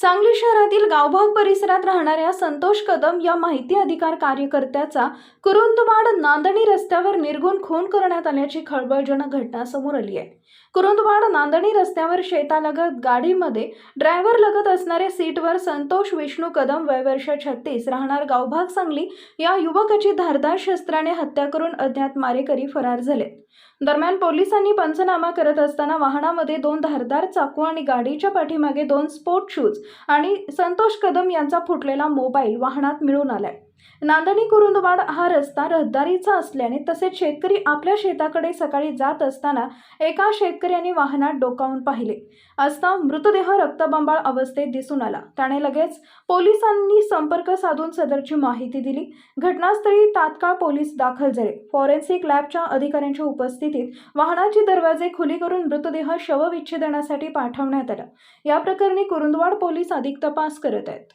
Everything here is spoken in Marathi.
सांगली शहरातील गावभाग परिसरात राहणाऱ्या संतोष कदम या माहिती अधिकार कार्यकर्त्याचा कुरुंदवाड नांदणी रस्त्यावर निर्गुण खून करण्यात आल्याची खळबळजनक घटना समोर आली आहे. कुरुंदवाड नांदणी रस्त्यावर शेतालगत गाडीमध्ये ड्रायव्हर लगत असणाऱ्या सीटवर संतोष विष्णू कदम वय वर्ष छत्तीस राहणार गावभाग सांगली या युवकाची धारदार शस्त्राने हत्या करून अज्ञात मारेकरी फरार झाले. दरम्यान पोलिसांनी पंचनामा करत असताना वाहनामध्ये दोन धारदार चाकू आणि गाडीच्या पाठीमागे दोन स्पोर्ट शूज आणि संतोष कदम यांचा फुटलेला मोबाईल वाहनात मिळून आलाय. नांदणी कुरुंदवाड हा रस्ता रहदारीचा असल्याने तसेच शेतकरी आपल्या शेताकडे सकाळी जात असताना एका शेतकऱ्याने वाहनात डोकावून पाहिले. असता मृतदेह रक्तबंबाळ अवस्थेत दिसून आला. त्याने लगेच पोलिसांनी संपर्क साधून सदरची माहिती दिली. घटनास्थळी तात्काळ पोलीस दाखल झाले. फॉरेन्सिक लॅबच्या अधिकाऱ्यांच्या उपस्थितीत वाहनाची दरवाजे खुली करून मृतदेह शवविच्छेदनासाठी पाठवण्यात आला. या प्रकरणी कुरुंदवाड पोलीस अधिक तपास करत आहेत.